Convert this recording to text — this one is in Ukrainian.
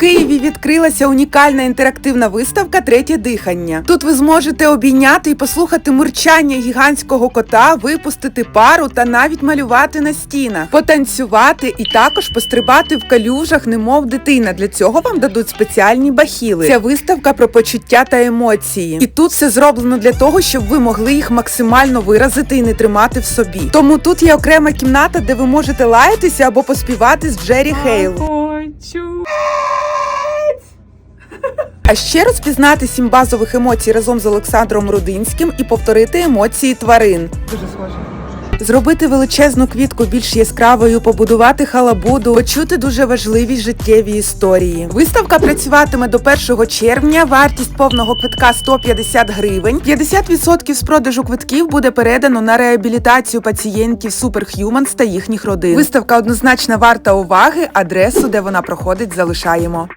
Києві відкрилася унікальна інтерактивна виставка Третє дихання. Тут ви зможете обійняти і послухати мурчання гігантського кота, випустити пару та навіть малювати на стінах, потанцювати і також пострибати в калюжах, немов дитина. Для цього вам дадуть спеціальні бахіли. Ця виставка про почуття та емоції. І тут все зроблено для того, щоб ви могли їх максимально виразити і не тримати в собі. Тому тут є окрема кімната, де ви можете лаятися або поспівати з Джері Хейл. Хочу. А ще розпізнати сім базових емоцій разом з Олександром Рудинським і повторити емоції тварин. Дуже схоже. Зробити величезну квітку більш яскравою, побудувати халабуду, почути дуже важливі життєві історії. Виставка працюватиме до 1 червня. Вартість повного квитка 150 гривень. 50% з продажу квитків буде передано на реабілітацію пацієнтів Superhumans та їхніх родин. Виставка однозначно варта уваги. Адресу, де вона проходить, залишаємо.